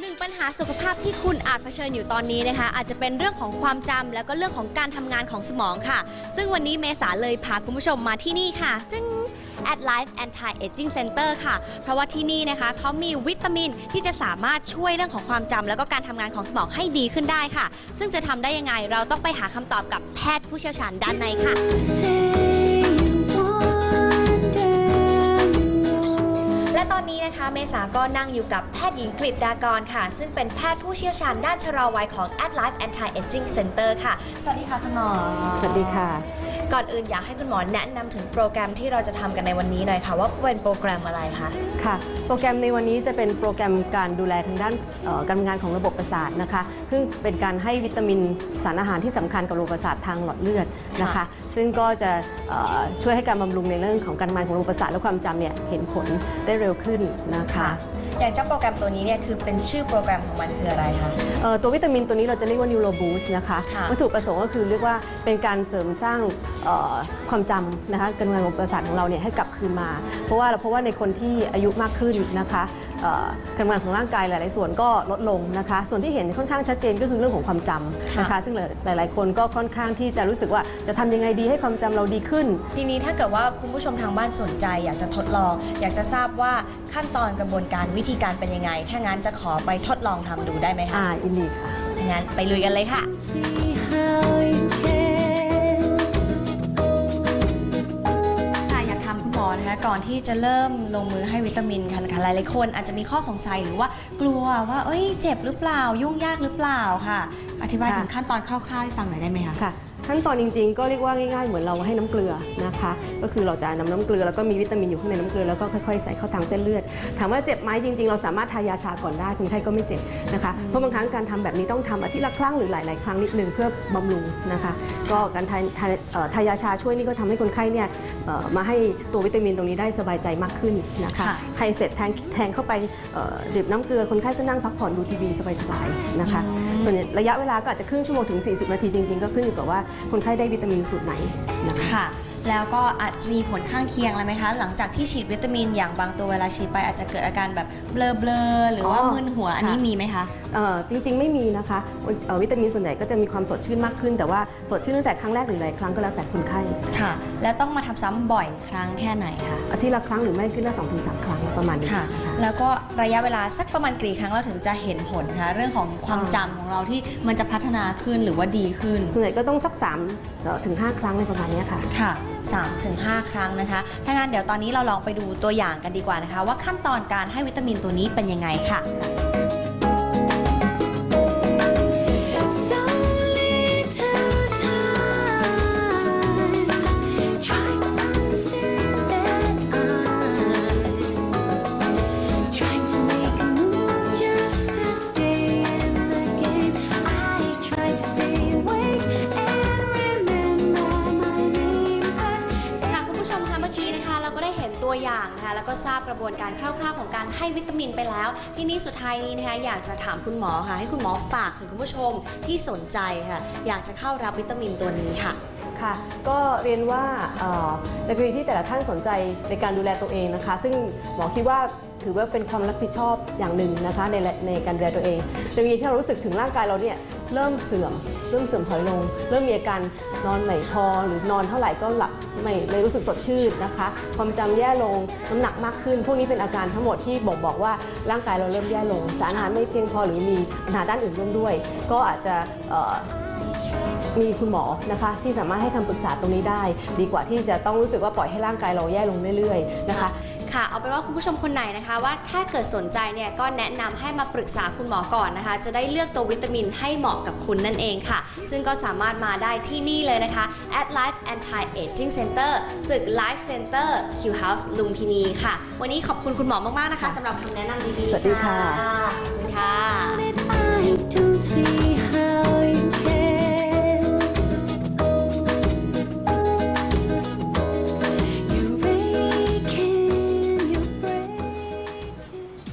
หนึ่งปัญหาสุขภาพที่คุณอาจเผชิญอยู่ตอนนี้นะคะ อาจจะเป็นเรื่องของความจำแล้วก็เรื่องของการทำงานของสมองค่ะ ซึ่งวันนี้เมษาเลยพาคุณผู้ชมมาที่นี่ค่ะ จึง at Life Anti Aging Center ค่ะ เพราะว่าที่นี่นะคะเขามีวิตามินที่จะสามารถช่วยเรื่องของความจำแล้วก็การทำงานของสมองให้ดีขึ้นได้ค่ะ ซึ่งจะทำได้ยังไงเราต้องไปหาคำตอบกับแพทย์ผู้เชี่ยวชาญด้านในค่ะ อนนี้นะคะ เมษาก็นั่งอยู่กับแพทย์หญิงกฤษดากรค่ะ ซึ่งเป็นแพทย์ผู้เชี่ยวชาญด้านชะลอวัยของ Ad Life Anti Aging Center ค่ะ สวัสดีค่ะคุณหมอ สวัสดีค่ะ ก่อนอื่นอยากให้คุณหมอแนะนำถึงโปรแกรมที่เราจะทำกันในวันนี้หน่อยค่ะ ว่าเป็นโปรแกรมอะไรคะ ค่ะ โปรแกรมในวันนี้จะเป็นโปรแกรมการดูแลทางด้านเอ่อการทำงานของระบบประสาทนะคะ ซึ่งเป็นการให้วิตามินสารอาหารที่สำคัญกับระบบประสาททางหลอดเลือดนะคะ ค่ะ ซึ่งก็จะเอ่อช่วยให้การบำรุงในเรื่องของการทำงานของระบบประสาทและความจำเนี่ยเห็นผลได้เร็วขึ้นนะคะ อย่างเจ้าโปรแกรมตัวนี้เนี่ยคือเป็นชื่อโปรแกรมของมันคืออะไรคะ เอ่อตัววิตามินตัวนี้เราจะเรียกว่า Neuro Boost นะคะค่ะ วัตถุประสงค์ก็คือเรียกว่าเป็นการเสริมสร้างเอ่อความจำนะคะการทำงานของประสาทของเราเนี่ยให้กลับคืนมา เพราะว่าเราเพราะว่าในคนที่อายุมากขึ้นนะคะเอ่อการทำงานของร่างกายหลาย ๆ ส่วนก็ลดลงนะคะ ส่วนที่เห็นค่อนข้างชัดเจนก็คือเรื่องของความจำนะคะ ซึ่งหลาย ๆ คนก็ค่อนข้างที่จะรู้สึกว่าจะทำยังไงดีให้ความจำเราดีขึ้น ทีนี้ถ้าเกิดว่าคุณผู้ชมทางบ้านสนใจ อยากจะทดลอง อยากจะทราบว่าขั้นตอนกระบวนการวิธีการเป็นยังไง ถ้างั้นจะขอไปทดลองทำดูได้ไหมคะอ่าอินดีค่ะ ถ้างั้นไปลุยกันเลยค่ะ ค่ะอยากถามคุณหมอนะคะก่อนที่จะเริ่มลงมือให้วิตามินกันค่ะหลายๆคนอาจจะมีข้อสงสัยหรือว่ากลัวว่า เอ้ย เจ็บหรือเปล่ายุ่งยากหรือเปล่าค่ะ อธิบายค่ะถึงขั้นตอนคร่าวๆให้ฟังหน่อยได้ไหมคะ ค่ะ ขั้นตอนจริงๆ ก็เรียกว่าง่ายๆ เหมือนเราให้น้ำเกลือนะคะ ก็คือเราจะนำน้ำเกลือแล้วก็มีวิตามินอยู่ข้างในน้ำเกลือแล้วก็ค่อยๆ ใส่เข้าทางเส้นเลือด ถามว่าเจ็บไหมจริงๆ เราสามารถทายาชาก่อนได้คนไข้ก็ไม่เจ็บนะคะ เพราะบางครั้งการทำแบบนี้ต้องทำอาทิตย์ละครั้งหรือหลายๆ ครั้งนิดนึงเพื่อบำรุงนะคะ ก็การทายทายเอ่อทายาชาช่วยนี่ก็ทำให้คนไข้เนี่ยเอ่อมาให้ตัววิตามินตรงนี้ได้สบายใจมากขึ้นนะคะค่ะใครเสร็จแทงแทงเข้าไปเอ่อดื่มน้ำเกลือคนไข้ก็นั่งพักผ่อนดูทีวีสบายๆนะคะ ส่วนระยะเวลาลาก็อาจจะครึ่งชั่วโมงถึง 40 นาทีจริงๆ ก็ขึ้นอยู่กับว่าคนไข้ได้วิตามินสูตรไหนนะคะ ค่ะแล้วก็อาจจะมีผลข้างเคียงอะไรไหมคะ หลังจากที่ฉีดวิตามินอย่างบางตัวเวลาฉีดไปอาจจะเกิดอาการแบบเบลอๆหรือว่าอ๋อมึนหัวอันนี้ค่ะมีไหมคะเอ่อจริงๆไม่มีนะคะเอ่อวิตามินส่วนใหญ่ก็จะมีความสดชื่นมากขึ้น แต่ว่าสดชื่นตั้งแต่ครั้งแรกหรือหลายครั้งก็แล้วแต่คนไข้ค่ะ แล้วต้องมาทำซ้ำบ่อยครั้งแค่ไหนคะอาทิตย์ละครั้งหรือไม่ขึ้นละสองถึงสามครั้งประมาณนี้ค่ะนะคะแล้วก็ระยะเวลาสักประมาณกี่ครั้งเราถึงจะเห็นผลคะเรื่องของความจำของเราที่มันจะพัฒนาขึ้นหรือว่าดีขึ้น ส่วนใหญ่ก็ต้องสัก3ามถึงห้าครั้งในประมาณเนี้ยค่ะค่ะ3ถึง5ครั้งนะคะถ้างั้นเดี๋ยวตอนนี้เราลองไปดูตัวอย่างกันดีกว่านะคะ ว่าขั้นตอนการให้วิตามินตัวนี้เป็นยังไงค่ะ เราก็ได้เห็นตัวอย่างนะคะแล้วก็ทราบกระบวนการคร่าวๆของการให้วิตามินไปแล้ว ที่นี่สุดท้ายนี้นะคะอยากจะถามคุณหมอค่ะ ให้คุณหมอฝากถึงคุณผู้ชมที่สนใจค่ะ อยากจะเข้ารับวิตามินตัวนี้ค่ะ ค่ะ ก็เรียนว่าในกรณีที่แต่ละท่านสนใจในการดูแลตัวเองนะคะ ซึ่งหมอคิดว่าถือว่าเป็นความรับผิดชอบอย่างหนึ่งนะคะในในการดูแลตัวเองในกรณีที่เรารู้สึกถึงร่างกายเราเนี่ย เริ่มเสื่อม เริ่มเสื่อมถอยลง เริ่มมีอาการนอนไม่พอหรือนอนเท่าไหร่ก็หลับไม่ไม่รู้สึกสดชื่นนะคะ ความจำแย่ลงน้ำหนักมากขึ้น พวกนี้เป็นอาการทั้งหมดที่บอกบอกว่าร่างกายเราเริ่มแย่ลง สารอาหารไม่เพียงพอหรือมีปัญหาด้านอื่นร่วมด้วย ก็อาจจะ มีคุณหมอนะคะที่สามารถให้คำปรึกษาตรงนี้ได้ ดีกว่าที่จะต้องรู้สึกว่าปล่อยให้ร่างกายเราแย่ลงเรื่อยๆนะคะค่ะเอาเป็นว่าคุณผู้ชมคนไหนนะคะ ว่าถ้าเกิดสนใจเนี่ยก็แนะนำให้มาปรึกษาคุณหมอก่อนนะคะ จะได้เลือกตัววิตามินให้เหมาะกับคุณนั่นเองค่ะ ซึ่งก็สามารถมาได้ที่นี่เลยนะคะ at Life Anti Aging Center ตึก Life Center Q House ลุมพินีค่ะ วันนี้ขอบคุณคุณหมอมาก ๆ นะคะสำหรับคำแนะนำดีๆสวัสดีค่ะขอบคุณค่ะ I don't see